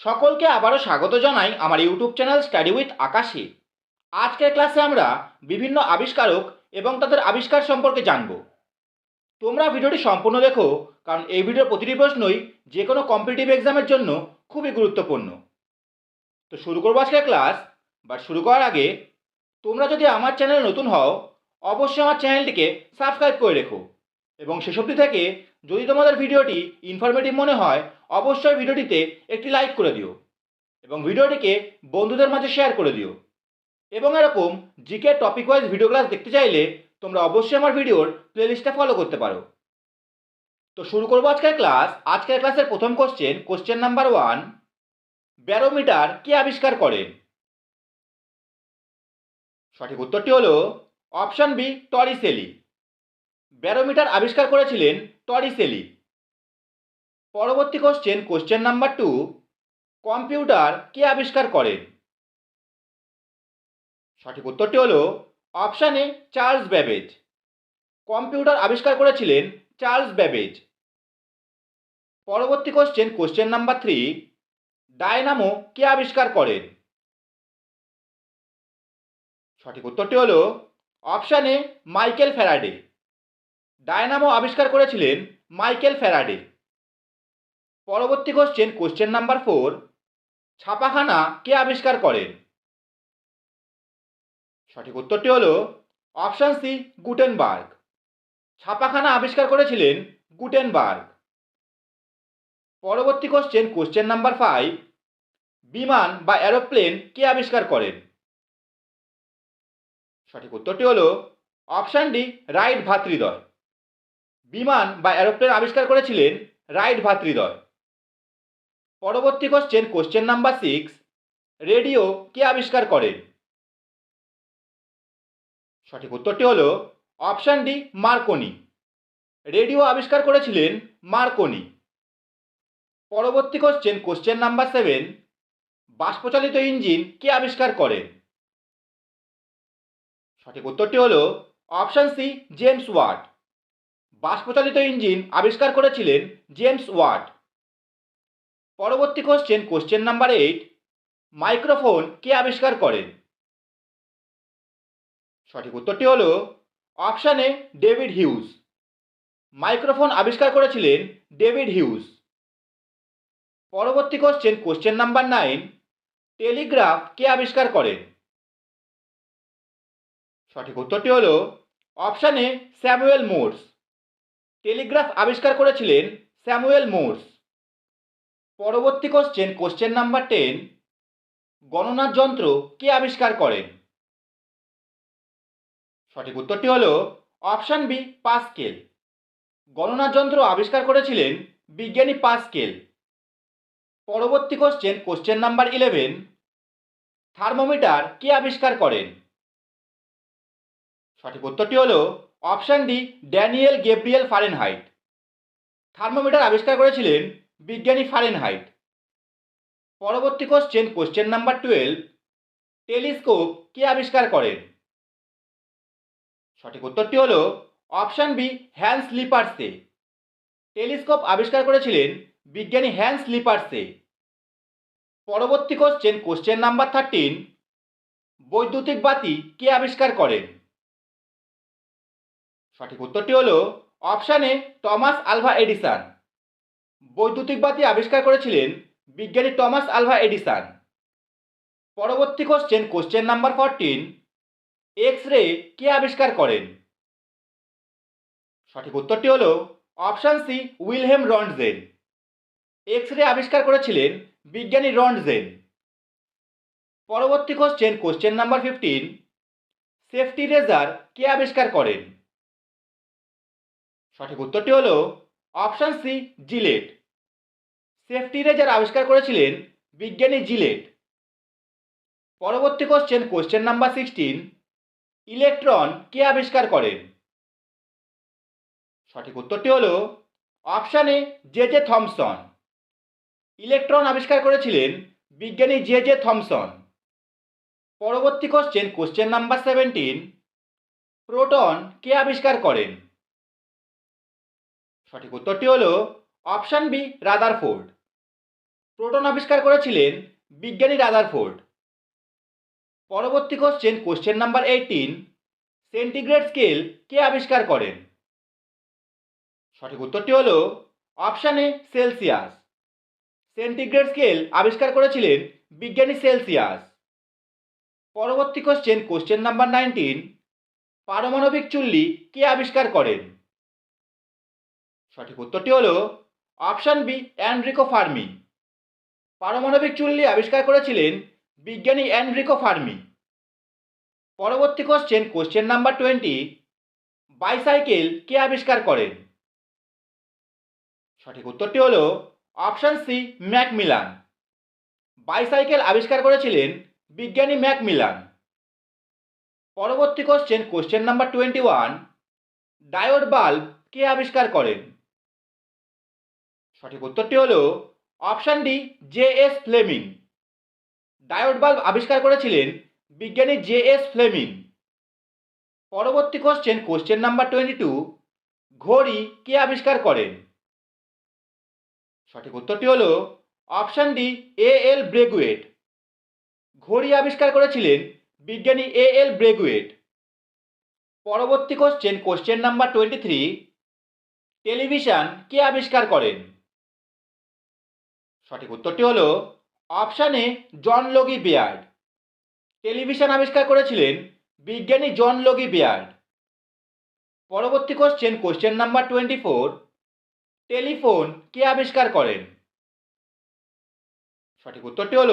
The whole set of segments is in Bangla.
সকলকে আবারও স্বাগত জানাই আমার ইউটিউব চ্যানেল স্টাডি উইথ আকাশে। আজকের ক্লাসে আমরা বিভিন্ন আবিষ্কারক এবং তাদের আবিষ্কার সম্পর্কে জানব। তোমরা ভিডিওটি সম্পূর্ণ দেখো, কারণ এই ভিডিওর প্রতিটি প্রশ্নই যে কোনো কম্পিটিটিভ এক্সামের জন্য খুবই গুরুত্বপূর্ণ। তো শুরু করব আজকের ক্লাস বাট শুরু করার আগে তোমরা যদি আমার চ্যানেলে নতুন হও, অবশ্যই আমার চ্যানেলটিকে সাবস্ক্রাইব করে রেখো। এবং শেষব্দি থেকে যদি তোমাদের ভিডিওটি ইনফরমেটিভ মনে হয়, অবশ্যই ভিডিওটিতে একটি লাইক করে দিও এবং ভিডিওটিকে বন্ধুদের মাঝে শেয়ার করে দিও। এবং এরকম GK topic wise video class দেখতে চাইলে তোমরা অবশ্যই আমার ভিডিওর প্লেলিস্টটা ফলো করতে পারো। তো শুরু করব আজকের ক্লাস আজকের ক্লাসের প্রথম question question number one barometer কে আবিষ্কার করেন সঠিক উত্তরটি হলো অপশন বি, টরিসেলি। ব্যারোমিটার আবিষ্কার করেছিলেন টরিসেলি পরবর্তী question question number two computer কে আবিষ্কার করেন? সঠিক উত্তরটি হল অপশানে চার্লস ব্যাবেজ। কম্পিউটার আবিষ্কার করেছিলেন চার্লস ব্যাবেজ। পরবর্তী question question number three dynamo কে আবিষ্কার করেন? সঠিক উত্তরটি হল অপশানে মাইকেল ফ্যারাডে। ডায়নামো আবিষ্কার করেছিলেন মাইকেল ফ্যারাডে। পরবর্তী কোশ্চেন কোশ্চেন নাম্বার ফোর ছাপাখানা কে আবিষ্কার করেন? সঠিক উত্তরটি হল অপশান সি গুটেনবার্গ। ছাপাখানা আবিষ্কার করেছিলেন গুটেনবার্গ। পরবর্তী কোশ্চেন কোশ্চেন নাম্বার ফাইভ বিমান বা অ্যারোপ্লেন কে আবিষ্কার করেন? সঠিক উত্তরটি হল অপশান ডি রাইট ভাতৃদ্বয়। বিমান বা অ্যারোপ্লেন আবিষ্কার করেছিলেন রাইট ভাতৃদ্বয়। পরবর্তী question question number six radio কে আবিষ্কার করেন? সঠিক উত্তরটি হল অপশান ডি মার্কনি। রেডিও আবিষ্কার করেছিলেন মার্কনি। পরবর্তী কোশ্চেন কোশ্চেন নাম্বার সেভেন বাষ্পচালিত ইঞ্জিন কে আবিষ্কার করেন সঠিক উত্তরটি হল অপশান সি জেমস ওয়াট। বাষ্পচালিত ইঞ্জিন আবিষ্কার করেছিলেন জেমস ওয়াট। পরবর্তী question question number eight microphone কে আবিষ্কার করেন? সঠিক উত্তরটি হল option A David Hughes microphone আবিষ্কার করেছিলেন ডেভিড হিউজ পরবর্তী question question number nine telegraph কে আবিষ্কার করেন? সঠিক উত্তরটি হল option A Samuel Morse telegraph আবিষ্কার করেছিলেন স্যামুয়েল মোর্স। পরবর্তী কোশ্চেন কোশ্চেন নাম্বার টেন গণনার যন্ত্র কে আবিষ্কার করেন? সঠিক উত্তরটি হল অপশান বি পাস্কেল গণনার যন্ত্র আবিষ্কার করেছিলেন বিজ্ঞানী পাস্কেল পরবর্তী question question number eleven thermometer কে আবিষ্কার করেন? সঠিক উত্তরটি হলো option D, Daniel Gabriel Fahrenheit. Thermometer আবিষ্কার করেছিলেন বিজ্ঞানী ফারেনহাইট। পরবর্তী question question number twelve telescope কে আবিষ্কার করেন? সঠিক উত্তরটি হল option B, Hans Lippershey. Telescope আবিষ্কার করেছিলেন বিজ্ঞানী হ্যান্স লিপার্সে। পরবর্তী কোশ্চেন কোশ্চেন নাম্বার থার্টিন বৈদ্যুতিক বাতি কে আবিষ্কার করেন? সঠিক উত্তরটি হলো অপশানে টমাস আলভা এডিসন। বৈদ্যুতিক বাতি আবিষ্কার করেছিলেন বিজ্ঞানী টমাস আলভা এডিসন। পরবর্তী question question number fourteen X ray কে আবিষ্কার করেন? সঠিক উত্তরটি হলো option C, Wilhelm Roentgen X ray আবিষ্কার করেছিলেন বিজ্ঞানী রন্ডজেন পরবর্তী question question number fifteen safety razor কে আবিষ্কার করেন? সঠিক উত্তরটি হল option C, Gillette. Safety razor আবিষ্কার করেছিলেন, বিজ্ঞানী জিলেট। পরবর্তী question question number sixteen electron কে আবিষ্কার করেন? সঠিক উত্তরটি হল option A, J J Thomson. Electron আবিষ্কার করেছিলেন বিজ্ঞানী জে জে থমসন। পরবর্তী question question number seventeen proton কে আবিষ্কার করেন? সঠিক উত্তরটি হল অপশান বি, রাদারফোর্ড। প্রোটন আবিষ্কার করেছিলেন বিজ্ঞানী রাদারফোর্ড। পরবর্তী question question number eighteen centigrade scale কে আবিষ্কার করেন? সঠিক উত্তরটি হল option A, Celsius. Centigrade scale আবিষ্কার করেছিলেন বিজ্ঞানী সেলসিয়াস। পরবর্তী কোশ্চেন কোশ্চেন নাম্বার নাইনটিন পারমাণবিক চুল্লি কে আবিষ্কার করেন? সঠিক উত্তরটি হল অপশান বি অ্যান্ড্রিকো ফার্মি পারমাণবিক চুল্লি আবিষ্কার করেছিলেন বিজ্ঞানী অ্যান্ড্রিকো ফার্মি পরবর্তী question question number twenty bicycle কে আবিষ্কার করেন? সঠিক উত্তরটি হল অপশান সি ম্যাকমিলান। বাইসাইকেল আবিষ্কার করেছিলেন বিজ্ঞানী ম্যাকমিলান। পরবর্তী question question number twenty one diode bulb কে আবিষ্কার করেন? সঠিক উত্তরটি হল option D J S Fleming. Diode bulb আবিষ্কার করেছিলেন বিজ্ঞানী জে এস ফ্লেমিং। পরবর্তী question question number twenty two ঘড়ি কে আবিষ্কার করেন? সঠিক উত্তরটি হল অপশান ডি এ এল ব্রেগুয়েট। ঘড়ি আবিষ্কার করেছিলেন বিজ্ঞানী এ এল ব্রেগুয়েট। পরবর্তী question question number twenty three television কে আবিষ্কার করেন? সঠিক উত্তরটি হল অপশানে জন লগি বেয়ার্ড। টেলিভিশন আবিষ্কার করেছিলেন বিজ্ঞানী জন লগি বেয়ার্ড। পরবর্তী question question number twenty four telephone কে আবিষ্কার করেন? সঠিক উত্তরটি হল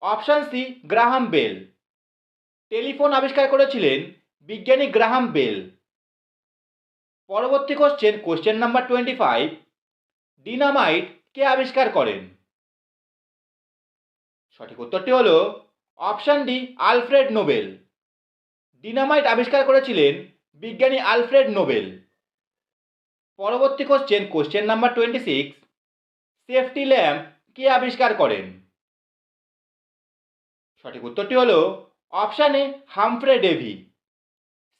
option C, Graham Bell. Telephone আবিষ্কার করেছিলেন বিজ্ঞানী গ্রাহাম বেল। পরবর্তী question question number twenty five dynamite কে আবিষ্কার করেন? সঠিক উত্তরটি হল option D, Alfred Nobel. Dynamite আবিষ্কার করেছিলেন বিজ্ঞানী আলফ্রেড নোবেল। পরবর্তী question question number twenty six safety lamp কে আবিষ্কার করেন? সঠিক উত্তরটি হল option A, Humphry Davy.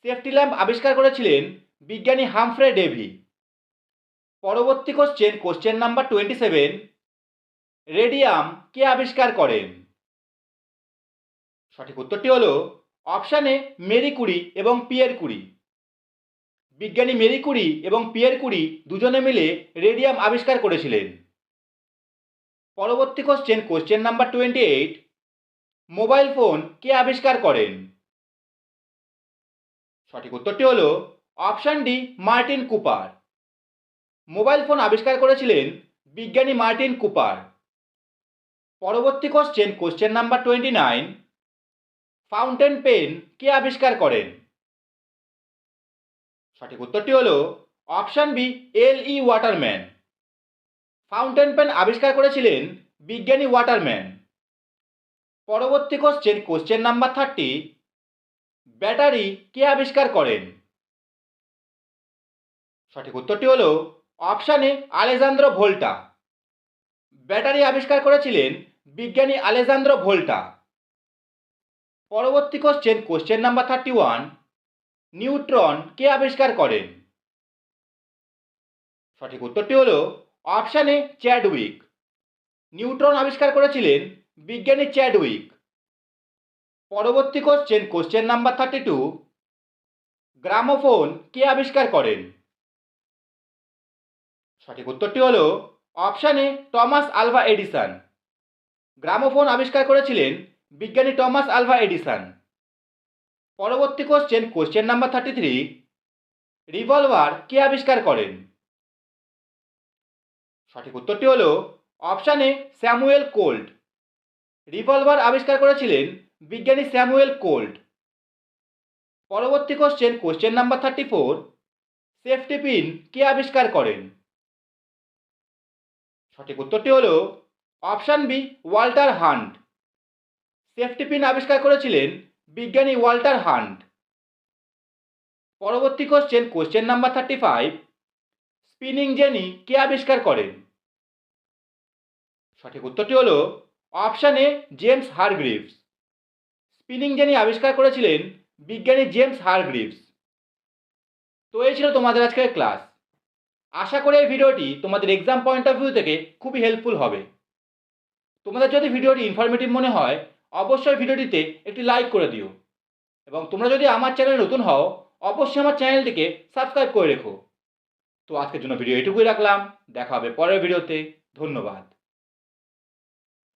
Safety lamp আবিষ্কার করেছিলেন বিজ্ঞানী হামফ্রে ডেভি। পরবর্তী question question number twenty seven radium কে আবিষ্কার করেন? সঠিক উত্তরটি হল অপশান মেরি কুরি এবং পিয়ের কুরি। বিজ্ঞানী মেরি কুরি এবং পিয়ের কুরি দুজনে মিলে রেডিয়াম আবিষ্কার করেছিলেন। পরবর্তী question question number twenty eight mobile phone কে আবিষ্কার করেন? সঠিক উত্তরটি হল option D, Martin Cooper. Mobile phone আবিষ্কার করেছিলেন বিজ্ঞানী মার্টিন কুপার। পরবর্তী question question number twenty nine fountain pen কে আবিষ্কার করেন? সঠিক উত্তরটি হল option B L E Waterman fountain pen আবিষ্কার করেছিলেন বিজ্ঞানী ওয়াটারম্যান পরবর্তী question question number thirty battery কে আবিষ্কার করেন? সঠিক উত্তরটি হল অপশানে আলেজান্দ্র ভোল্টা ব্যাটারি আবিষ্কার করেছিলেন বিজ্ঞানী আলেজান্দ্র ভোল্টা। পরবর্তী question question number thirty one neutron কে আবিষ্কার করেন? সঠিক উত্তরটি হল অপশানে চ্যাডউইক নিউট্রন আবিষ্কার করেছিলেন বিজ্ঞানী চ্যাডউইক পরবর্তী question question number thirty two gramophone কে আবিষ্কার করেন? সঠিক উত্তরটি হল অপশানে টমাস আলভা এডিসন গ্রামোফোন আবিষ্কার করেছিলেন বিজ্ঞানী টমাস আলভা এডিসন। পরবর্তী question question number thirty three revolver কে আবিষ্কার করেন? সঠিক উত্তরটি হল অপশানে স্যামুয়েল কোল্ড রিভলভার আবিষ্কার করেছিলেন বিজ্ঞানী স্যামুয়েল কোল্ড পরবর্তী question question number thirty four safety pin কে আবিষ্কার করেন? সঠিক উত্তরটি হল option B Walter Hunt safety pin আবিষ্কার করেছিলেন বিজ্ঞানী ওয়াল্টার হান্ট পরবর্তী question question number thirty five spinning jenny কে আবিষ্কার করেন? সঠিক উত্তরটি হল option A James Hargreaves spinning jenny আবিষ্কার করেছিলেন বিজ্ঞানী জেমস হারগ্রিভস তো এই ছিল তোমাদের আজকের ক্লাস আশা করি এই ভিডিওটি তোমাদের এক্সাম পয়েন্ট অফ ভিউ থেকে খুবই হেল্পফুল হবে। তোমাদের যদি ভিডিওটি ইনফরমেটিভ মনে হয়, অবশ্যই ভিডিওটিতে একটি লাইক করে দিও। এবং তোমরা যদি আমার চ্যানেলে নতুন হও, অবশ্যই আমার চ্যানেলটিকে সাবস্ক্রাইব করে রেখো। তো আজকের জন্য ভিডিও এটুকুই রাখলাম। দেখা হবে পরের ভিডিওতে। ধন্যবাদ।